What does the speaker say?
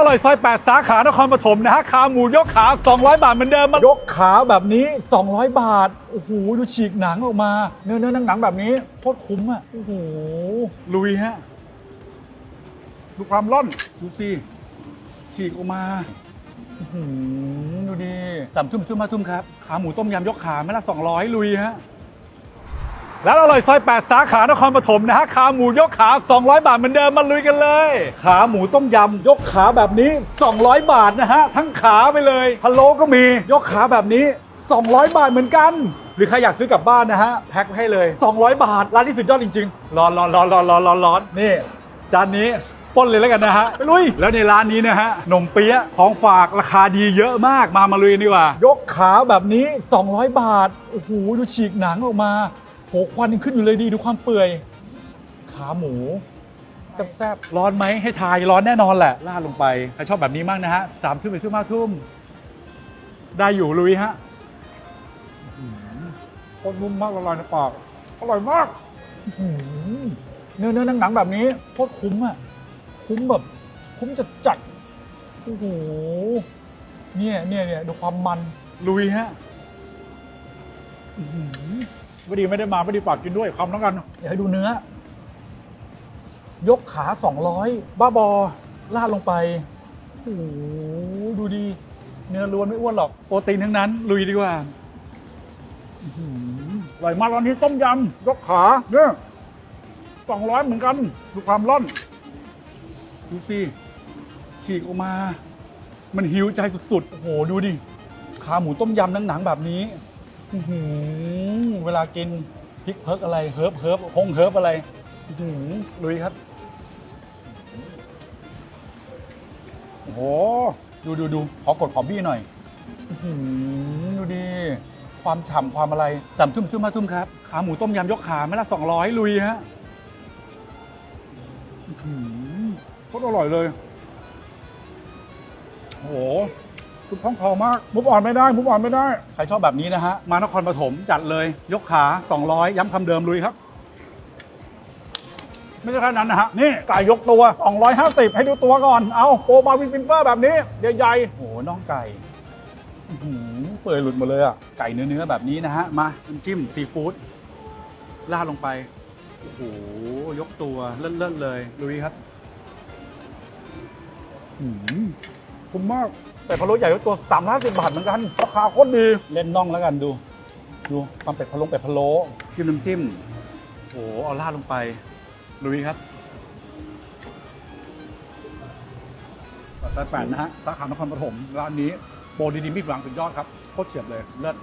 อร่อยซอย 8 สาขานครปฐมนะฮะขาหมูยกขา 200 บาทเหมือนเดิมมายกขาแบบนี้ 200 บาท โอ้โห ดูฉีกหนังออกมา เนื้อเนื้อหนังหนังแบบนี้โคตรคุ้มอะ โอ้โห ลุยฮะ ดูความร่อน ดูสิฉีกออกมาหือดูดิสามทุ่มทุ่มมาทุ่มครับ ขาหมูต้มยำยกขาไม่ละ200 ลุยฮะ แล้วอร่อยซอย 8 สาขานครปฐมนะฮะขาหมูยกขา 200 บาทเหมือนเดิมมาลุยกันเลย ขาหมูต้มยำยกขาแบบนี้ 200 บาทนะฮะ ทั้งขาไปเลยพะโล้ก็มียกขาแบบนี้ 200 บาทเหมือนกัน หรือใครอยากซื้อกลับบ้านนะฮะ แพ็คให้เลย 200 บาท ร้านที่สุดยอดจริงๆ ร้อนร้อนร้อนร้อนร้อนร้อนร้อนนี่ จานนี้ปล้นเลยแล้วกันนะฮะไปลุย แล้วในร้านนี้นะฮะนมเปี๊ยะของฝากราคาดีเยอะมากมามาลุยกันดีกว่า ยกขาแบบนี้ 200 บาทโอ้โหดูฉีกหนังออกมา โหควันยังขึ้นอยู่เลยดีดูความเปื่อย ขาหมูแซ่บๆร้อนไหมให้ทายร้อนแน่นอนแหละลาดลงไปใครชอบแบบนี้มากนะฮะสามทุ่มไปทุ่มห้าทุ่มได้อยู่ลุยฮะอื้อหือโคตรนุ่มมากละลายในปากอร่อยมากอื้อหือเนื้อเนื้อหนังๆแบบนี้โคตรคุ้มอะคุ้มแบบ คุ้มจัดจัดๆโอ้โหเนี่ยเนี่ยเนี่ยดูความมันลุยฮะอื้อหือ ไม่ดีไม่ได้มาไม่ดีฝากกินด้วยคำแล้วกันอยากให้ดูเนื้อ ยกขาสองร้อยบ้าบอลาดลงไปโอ้โหดูดี เนื้อล้วนไม่อ้วนหรอกโปรตีนทั้งนั้น ลุยดีกว่าอื้อหืออร่อยมากร้านที่ต้มยำยกขาเนี่ยสองร้อยเหมือนกัน ดูความร่อน ดูสิฉีกออกมา มันหิวใจสุดๆ โอ้โห ดูดิ ขาหมูต้มยำหนังๆแบบนี้ อื้อหือเวลากินพริกเพิร์กอะไรเฮิร์บเฮิร์บฮงเฮิร์บอะไรอื้อหือลุยครับโอ้โหดูดูดูขอกดขอบี้หน่อยอื้อหือดูดิความฉ่ำความอะไรสามทุ่มทุ่มมาทุ่มครับ ขาหมูต้มยำยกขาไม่ละสองร้อยลุยฮะอื้อหือโคตรอร่อยเลยโอ้โห สุดคล่องคอมากมุกอ่อนไม่ได้มุกอ่อนไม่ได้ ใครชอบแบบนี้นะฮะ มานครปฐมจัดเลย ยกขา 200 ย้ำคำเดิมลุยครับ ไม่ใช่แค่นั้นนะฮะ นี่ไก่ยกตัว 250 ให้ดูตัวก่อน เอาโปรมาวินฟินเฟอร์แบบนี้ ใหญ่ๆโอ้โหน่องไก่อื้อหือเปื่อยหลุดหมดเลยอะ ไก่เนื้อๆแบบนี้นะฮะ มาน้ำจิ้มซีฟู้ดราดลงไป โอ้โห ยกตัวเลิศๆเลยลุยครับอืม คุ้มมากแต่พะโล้ใหญ่ตัวสามร้อยสิบบาทเหมือนกันราคาโคตรดีเล่นน่องแล้วกันดู ดูความเป็ดพะโล้เป็ดพะโล้จิ้มน้ำจิ้มโอ้โหเอาราดลงไปลุยครับปัตตาแปดนะฮะสาขานครปฐมร้านนี้โปรดีๆมีพลังสุดยอดครับโคตรเฉียบเลยเลิศ